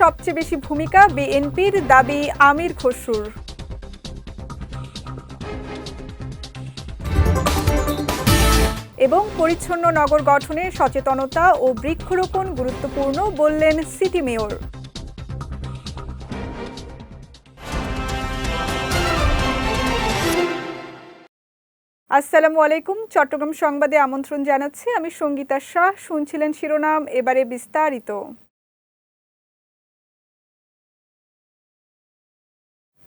সবচেয়ে বেশি ভূমিকা বিএনপির দাবি আমির খসরুর। এবং পরিচ্ছন্ন নগর গঠনে সচেতনতা ও বৃক্ষরোপণ গুরুত্বপূর্ণ বললেন সিটি মেয়র। আসসালামু আলাইকুম। চট্টগ্রাম সংবাদে আমন্ত্রণ জানাচ্ছি। আমি সঙ্গীতা শাহ। শুনছিলেন শিরোনাম, এবারে বিস্তারিত।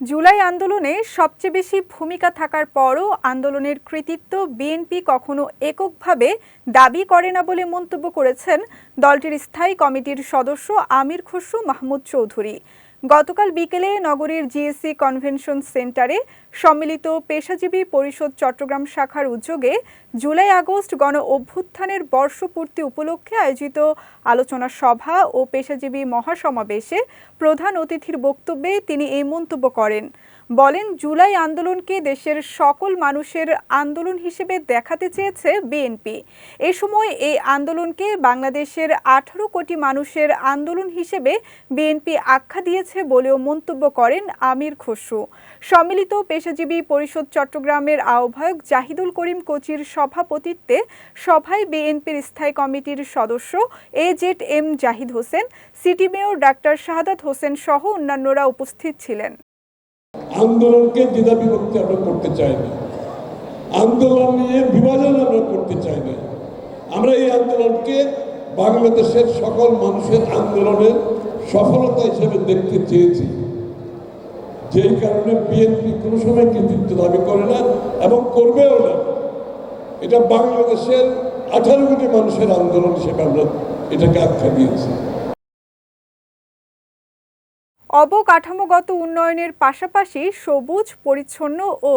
জুলাই আন্দোলনে সবচেয়ে বেশি ভূমিকা থাকার পরও আন্দোলনের কৃতিত্ব বিএনপি কখনো এককভাবে দাবি করে না বলে মন্তব্য করেছেন দলটির স্থায়ী কমিটির সদস্য আমির খসরু মাহমুদ চৌধুরী। গতকাল বিকেলে নগরীর জিএসসি কনভেনশন সেন্টারে সম্মিলিত পেশাজীবী পরিষদ চট্টগ্রাম শাখার উদ্যোগে জুলাই আগস্ট গণ অভ্যুত্থানের বর্ষপূর্তি উপলক্ষে আয়োজিত আলোচনা সভা ও পেশাজীবী মহাসমাবেশে প্রধান অতিথির বক্তব্যে তিনি এই মন্তব্য করেন। বলেন, জুলাই আন্দোলনকে দেশের সকল মানুষের আন্দোলন হিসেবে দেখাতে চেয়েছে বিএনপি। এ সময় এই আন্দোলনকে বাংলাদেশের আঠারো কোটি মানুষের আন্দোলন হিসেবে বিএনপি আখ্যা দিয়েছে বলেও মন্তব্য করেন আমির খসরু। সম্মিলিত পেশাজীবী পরিষদ চট্টগ্রামের আহ্বায়ক জাহিদুল করিম কোচির সভাপতিত্বে সভায় বিএনপির স্থায়ী কমিটির সদস্য A Z M Zahid Hossain, city mayor doctor Shahadat Hossain সহ অন্যান্যরা উপস্থিত ছিলেন। আন্দোলনকে দ্বিধা বিভক্তি আমরা করতে চাই না। আন্দোলন নিয়ে বিভাজন আমরা করতে চাই না। আমরা এই আন্দোলনকে বাংলাদেশের সকল মানুষের আন্দোলনের সফলতা হিসেবে দেখতে চেয়েছি। যেই কারণে বিএনপি কোনো সময় কৃতিত্ব দাবি করে না এবং করবেও না। এটা বাংলাদেশের আঠারো কোটি মানুষের আন্দোলন হিসেবে আমরা এটাকে আখ্যা দিয়েছি। অবকাঠামোগত উন্নয়নের পাশাপাশি সবুজ, পরিচ্ছন্ন ও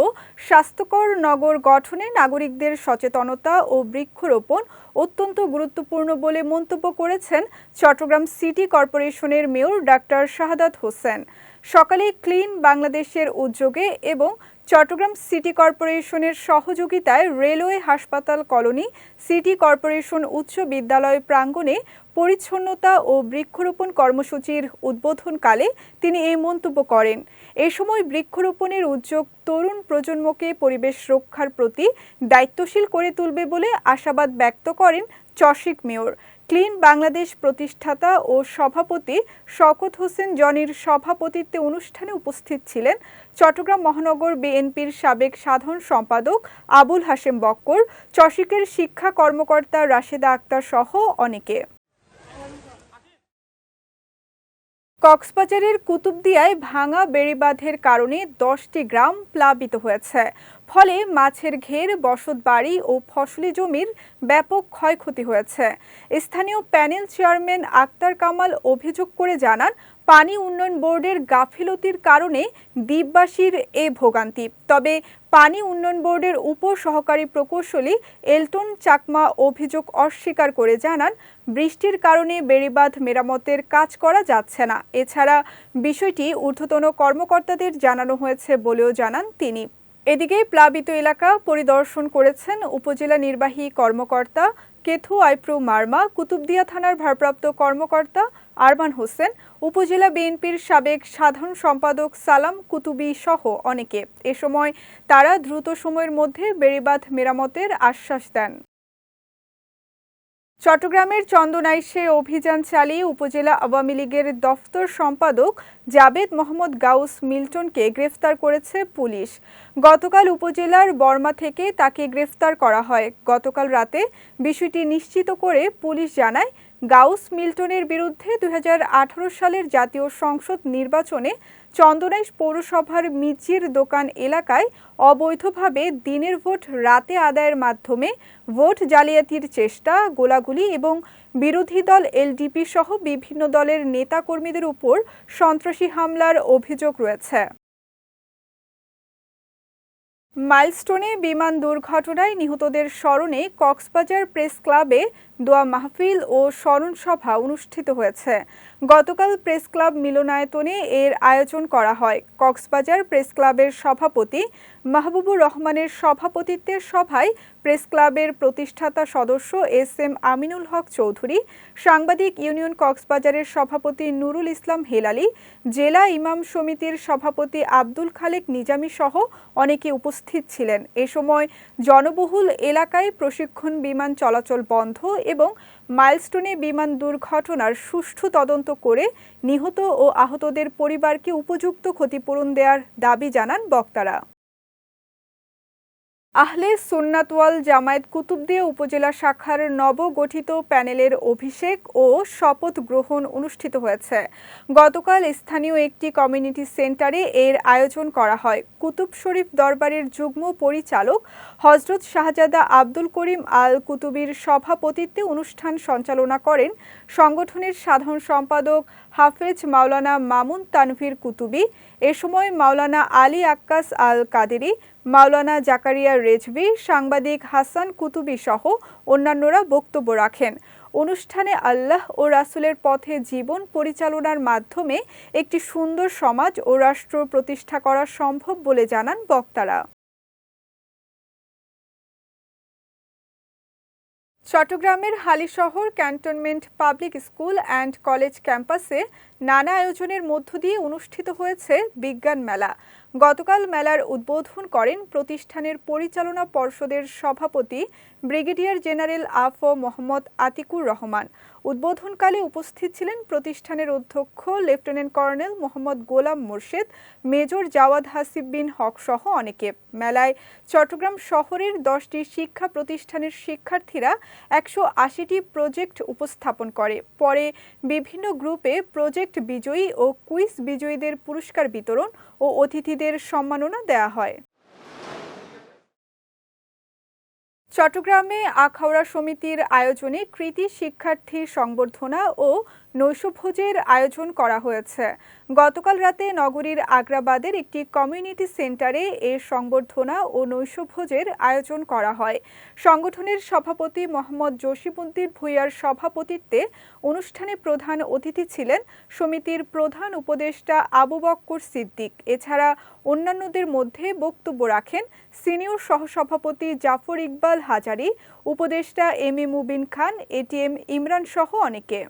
স্বাস্থ্যকর নগর গঠনে নাগরিকদের সচেতনতা ও বৃক্ষরোপণ অত্যন্ত গুরুত্বপূর্ণ বলে মন্তব্য করেছেন চট্টগ্রাম সিটি কর্পোরেশনের মেয়র ডাক্তার শাহাদাত হোসেন। সকালে ক্লিন বাংলাদেশের উদ্যোগে এবং চট্টগ্রাম সিটি কর্পোরেশনের সহযোগিতায় রেলওয়ে হাসপাতাল কলোনি, সিটি কর্পোরেশন উচ্চ বিদ্যালয় প্রাঙ্গণে পরিচ্ছন্নতা ও বৃক্ষরোপণ কর্মসূচির উদ্বোধনকালে তিনি এই মন্তব্য করেন। এ সময় বৃক্ষরোপণের উদ্যোগ তরুণ প্রজন্মকে পরিবেশ রক্ষার প্রতি দায়িত্বশীল করে তুলবে বলে আশাবাদ ব্যক্ত করেন চশিক মেয়র। ক্লিন বাংলাদেশ প্রতিষ্ঠাতা ও সভাপতি শকত হোসেন জনির সভাপতিত্বে অনুষ্ঠানে উপস্থিত ছিলেন চট্টগ্রাম মহানগর বিএনপির সাবেক সাধারণ সম্পাদক আবুল হাশেম বক্কর চশিকের শিক্ষা কর্মকর্তা রাশেদা আক্তার সহ অনেকে। কক্সবাজারের কুতুবদিয়ায় ভাঙা বেড়িবাঁধের কারণে দশটি গ্রাম প্লাবিত হয়েছে। ফলে মাছের ঘের, বসত বাড়ি ও ফসলি জমির ব্যাপক ক্ষয়ক্ষতি হয়েছে। স্থানীয় প্যানেল চেয়ারম্যান আক্তার কামাল অভিযোগ করে জানান পানি উন্নয়ন বোর্ডের গাফিলতির কারণে দ্বীপবাসীর এ ভোগান্তি। তবে পানি উন্নয়ন বোর্ডের উপ সহকারী প্রকৌশলী এলটন চাকমা অভিযোগ অস্বীকার করে জানান, বৃষ্টির কারণে বেড়িবাঁধ মেরামতের কাজ করা যাচ্ছে না। এছাড়া বিষয়টি ঊর্ধ্বতন কর্মকর্তাদের জানানো হয়েছে বলেও জানান তিনি। এদিকে প্লাবিত এলাকা পরিদর্শন করেছেন উপজেলা নির্বাহী কর্মকর্তা কেথু আইপ্রু মার্মা, কুতুবদিয়া থানার ভারপ্রাপ্ত কর্মকর্তা আরমান হোসেন, উপজেলা বিএনপির সাবেক সাধারণ সম্পাদক সালাম কুতুবি সহ অনেকে। এ সময় তারা দ্রুত সময়ের মধ্যে বেড়িবাঁধ মেরামতের আশ্বাস দেন। চট্টগ্রামের চন্দনাইশে অভিযান চালিয়ে উপজেলা আওয়ামী লীগের দফতর সম্পাদক জাবেদ মোহাম্মদ গাউস মিল্টনকে গ্রেফতার করেছে পুলিশ। গতকাল উপজেলার বর্মা থেকে তাকে গ্রেফতার করা হয়। গতকাল রাতে বিষয়টি নিশ্চিত করে পুলিশ জানায় গাউস মিল্টনের বিরুদ্ধে দু হাজার আঠারো সালের জাতীয় সংসদ নির্বাচনে চন্দনাইশ পৌরসভার মিচির দোকান এলাকায় অবৈধভাবে দিনের ভোট রাতে আদায়ের মাধ্যমে ভোট জালিয়াতির চেষ্টা, গোলাগুলি এবং বিরোধী দল এলডিপি সহ বিভিন্ন দলের নেতাকর্মীদের উপর সন্ত্রাসী হামলার অভিযোগ রয়েছে। মাইলস্টোনে বিমান দুর্ঘটনায় নিহতদের স্মরণে কক্সবাজার প্রেস ক্লাবে দোয়া মাহফিল ও স্মরণ সভা অনুষ্ঠিত হয়েছে। গতকাল প্রেস ক্লাব মিলনায়তনে এর আয়োজন করা হয়। কক্সবাজার প্রেস ক্লাবের সভাপতি মাহবুবুর রহমানের সভাপতিত্বের সভায় প্রেস ক্লাবের প্রতিষ্ঠাতা সদস্য এস এম আমিনুল হক চৌধুরী, সাংবাদিক ইউনিয়ন কক্সবাজারের সভাপতি নুরুল ইসলাম হেলালি, জেলা ইমাম সমিতির সভাপতি আব্দুল খালেক নিজামী সহ অনেকে উপস্থিত ছিলেন। এ সময় জনবহুল এলাকায় প্রশিক্ষণ বিমান চলাচল বন্ধ এবং মাইলস্টোনে বিমান দুর্ঘটনার সুষ্ঠু তদন্ত করে নিহত ও আহতদের পরিবারকে উপযুক্ত ক্ষতিপূরণ দেওয়ার দাবি জানান বক্তারা। আহলে সুন্নাতওয়াল জামায়াত কুতুবদিয়া উপজেলা শাখার নবগঠিত প্যানেলের অভিষেক ও শপথ গ্রহণ অনুষ্ঠিত হয়েছে। গতকাল স্থানীয় একটি কমিউনিটি সেন্টারে এর আয়োজন করা হয়। কুতুব শরীফ দরবারের যুগ্ম পরিচালক হজরত শাহজাদা আব্দুল করিম আল কুতুবির সভাপতিত্বে অনুষ্ঠান সঞ্চালনা করেন সংগঠনের সাধারণ সম্পাদক হাফেজ মাওলানা মামুন তানভীর কুতুবি। এ সময় মাওলানা আলী আক্কাস আল কাদেরি মাওলানা জাকারিয়া রেজভি, সাংবাদিক হাসান কুতুবি সহ অন্যান্যরা বক্তব্য রাখেন। অনুষ্ঠানে আল্লাহ ও রাসূলের পথে জীবন পরিচালনার মাধ্যমে একটি সুন্দর সমাজ ও রাষ্ট্র প্রতিষ্ঠা করা সম্ভব বলে জানান বক্তারা। চট্টগ্রামের Halishahar cantonment public school and college ক্যাম্পাসে নানা আয়োজনের মধ্য দিয়ে অনুষ্ঠিত হয়েছে বিজ্ঞান মেলা। গতকাল মেলার উদ্বোধন করেন প্রতিষ্ঠানের পরিচালনা পর্ষদের সভাপতি ব্রিগেডিয়ার জেনারেল আফ মোহাম্মদ আতিকুর রহমান উদ্বোধনকালে উপস্থিত ছিলেন প্রতিষ্ঠানের অধ্যক্ষ, lieutenant colonel Mohammad Golam Morshed, major Jawad Hasib bin Haque সহ অনেকে। মেলায় চট্টগ্রাম শহরের দশটি শিক্ষা প্রতিষ্ঠানের শিক্ষার্থীরা একশো আশিটি প্রজেক্ট উপস্থাপন করে। পরে বিভিন্ন গ্রুপে প্রজেক্ট বিজয়ী ও কুইজ বিজয়ীদের পুরস্কার বিতরণ ও অতিথিদের সম্মাননা দেওয়া হয়। চট্টগ্রামে আখাউড়া সমিতির আয়োজনে কৃতি শিক্ষার্থী সংবর্ধনা ও নৈশভোজের আয়োজন করা হয়েছে। গতকাল রাতে নগরীর আগ্রাবাদের একটি কমিউনিটি সেন্টারে এর সংবর্ধনা ও নৈশভোজের আয়োজন করা হয়। সংগঠনের সভাপতি মোহাম্মদ জসিমুদ্দিন ভুইয়ার সভাপতিত্বে অনুষ্ঠানে প্রধান অতিথি ছিলেন সমিতির প্রধান উপদেষ্টা আবু বক্কর সিদ্দিক। এছাড়া অন্যান্যদের মধ্যে বক্তব্য রাখেন সিনিয়র সহসভাপতি জাফর ইকবাল হাজারি, উপদেষ্টা M A Mubin Khan ATM Imran সহ অনেকে।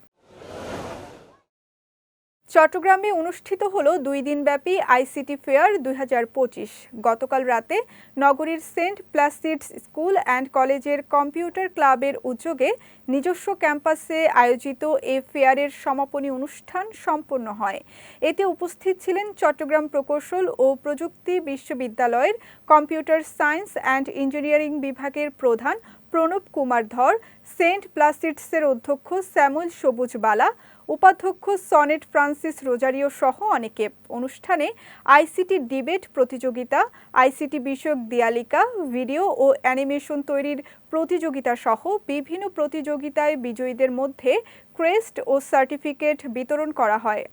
চট্টগ্রামে অনুষ্ঠিত হলো দুই দিনব্যাপী আইসিটি ফেয়ার দুই হাজার পঁচিশ। গতকাল রাতে নগরীর সেন্ট প্লাসিডস স্কুল অ্যান্ড কলেজের কম্পিউটার ক্লাবের উদ্যোগে নিজস্ব ক্যাম্পাসে আয়োজিত এ ফেয়ারের সমাপনী অনুষ্ঠান সম্পন্ন হয়। এতে উপস্থিত ছিলেন চট্টগ্রাম প্রকৌশল ও প্রযুক্তি বিশ্ববিদ্যালয়ের কম্পিউটার সায়েন্স অ্যান্ড ইঞ্জিনিয়ারিং বিভাগের প্রধান প্রণব কুমার ধর, সেন্ট প্লাসিডসের অধ্যক্ষ স্যামুয়েল সবুজ বালা উপাধ্যক্ষ সনেট ফ্রান্সিস রোজারিও সহ অনেকে। অনুষ্ঠানে আইসিটি ডিবেট প্রতিযোগিতা, আইসিটি বিষয়ক দিয়ালিকা, ভিডিও ও অ্যানিমেশন তৈরির প্রতিযোগিতা সহ বিভিন্ন প্রতিযোগিতায় বিজয়ীদের মধ্যে ক্রেস্ট ও সার্টিফিকেট বিতরণ করা হয়।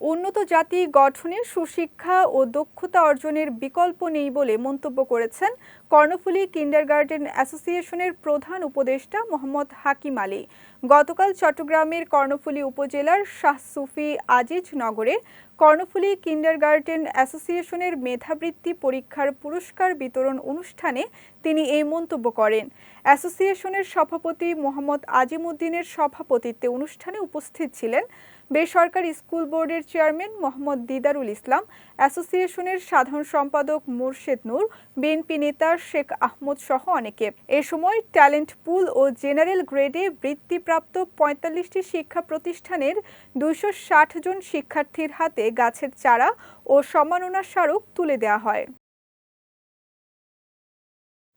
উন্নত জাতি গঠনে সুশিক্ষা ও দক্ষতা অর্জনের বিকল্প নেই বলে মন্তব্য করেছেন কর্ণফুলী কিন্ডারগার্টেন অ্যাসোসিয়েশনের প্রধান উপদেষ্টা মোহাম্মদ হাকিম আলী। গতকাল চট্টগ্রামের কর্ণফুলী উপজেলার শাহ সুফি আজিজ নগরে কর্ণফুলী কিন্ডারগার্টেন অ্যাসোসিয়েশনের মেধাবৃত্তি পরীক্ষার পুরস্কার বিতরণ অনুষ্ঠানে তিনি এই মন্তব্য করেন। অ্যাসোসিয়েশনের সভাপতি মোহাম্মদ আজিমুদ্দিনের সভাপতিত্বে অনুষ্ঠানে উপস্থিত ছিলেন বেসরকারি স্কুল বোর্ডের চেয়ারম্যান মোহাম্মদ দিদারুল ইসলাম, অ্যাসোসিয়েশনের সাধারণ সম্পাদক মোর্শেদ নূর, বিএনপি নেতা শেখ আহমদ সহ অনেকে। এ সময় ট্যালেন্ট পুল ও জেনারেল গ্রেডে বৃত্তিপ্রাপ্ত পঁয়তাল্লিশটি শিক্ষা প্রতিষ্ঠানের দুইশো ষাট জন শিক্ষার্থীর হাতে গাছের চারা ও সম্মাননা স্মারক তুলে দেওয়া হয়।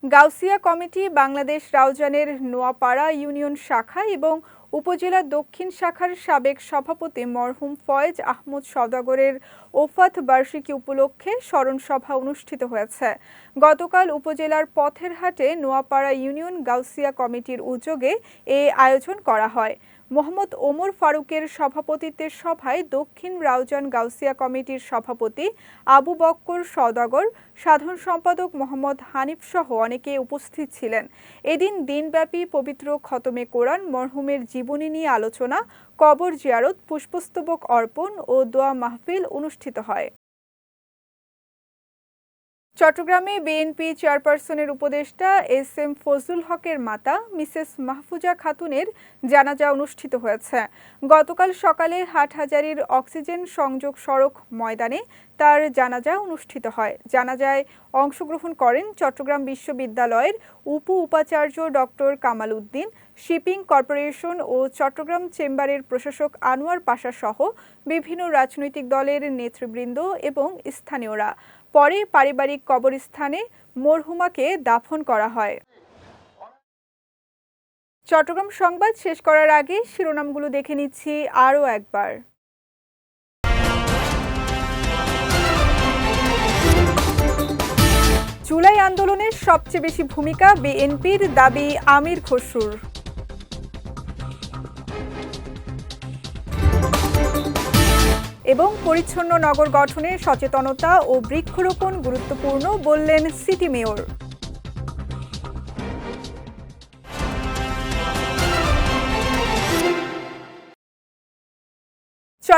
গাউসিয়া কমিটি বাংলাদেশ রাউজানের নোয়াপাড়া ইউনিয়ন শাখা এবং উপজেলা দক্ষিণ শাখার সাবেক সভাপতি মরহুম ফয়েজ আহমদ সওদাগরের ওফাত বার্ষিকী উপলক্ষে স্মরণসভা অনুষ্ঠিত হয়েছে। গতকাল উপজেলার পথের হাটে নোয়াপাড়া ইউনিয়ন গাউসিয়া কমিটির উদ্যোগে এ আয়োজন করা হয়। মোহাম্মদ ওমর ফারুকের সভাপতিত্বের সভায় দক্ষিণ রাউজান গাউসিয়া কমিটির সভাপতি আবু বক্কর সওদাগর, সাধারণ সম্পাদক মোহাম্মদ হানিফ সহ অনেকে উপস্থিত ছিলেন। এদিন দিনব্যাপী পবিত্র খতমে কোরআন, মরহুমের জীবনী নিয়ে আলোচনা কবর জিয়ারত পুষ্পস্তবক অর্পণ ও দোয়া মাহফিল অনুষ্ঠিত হয়। চট্টগ্রামে বিএনপি চেয়ারপারসনের উপদেষ্টা এস এম ফজলুল হকের মাতা, মিসেস মাহফুজা খাতুনের জানাজা অনুষ্ঠিত হয়েছে। গতকাল সকালে হাটহাজারির অক্সিজেন সংযোগ সড়ক ময়দানে তার জানাজা অনুষ্ঠিত হয়। জানাজায় অংশগ্রহণ করেন চট্টগ্রাম বিশ্ববিদ্যালয়ের উপ উপাচার্য doctor Kamal Uddin, shipping corporation ও চট্টগ্রাম চেম্বারের প্রশাসক আনোয়ার পাশা সহ বিভিন্ন রাজনৈতিক দলের নেতৃবৃন্দ এবং স্থানীয়রা। পরে পারিবারিক কবরস্থানে মরহুমাকে দাফন করা হয়। চট্টগ্রাম সংবাদ শেষ করার আগে শিরোনামগুলো দেখে নিচ্ছি আরও একবার। জুলাই আন্দোলনের সবচেয়ে বেশি ভূমিকা বিএনপির দাবি আমির খসরুর। এবং পরিচ্ছন্ন নগর গঠনে সচেতনতা ও বৃক্ষরোপণ গুরুত্বপূর্ণ বললেন সিটি মেয়র।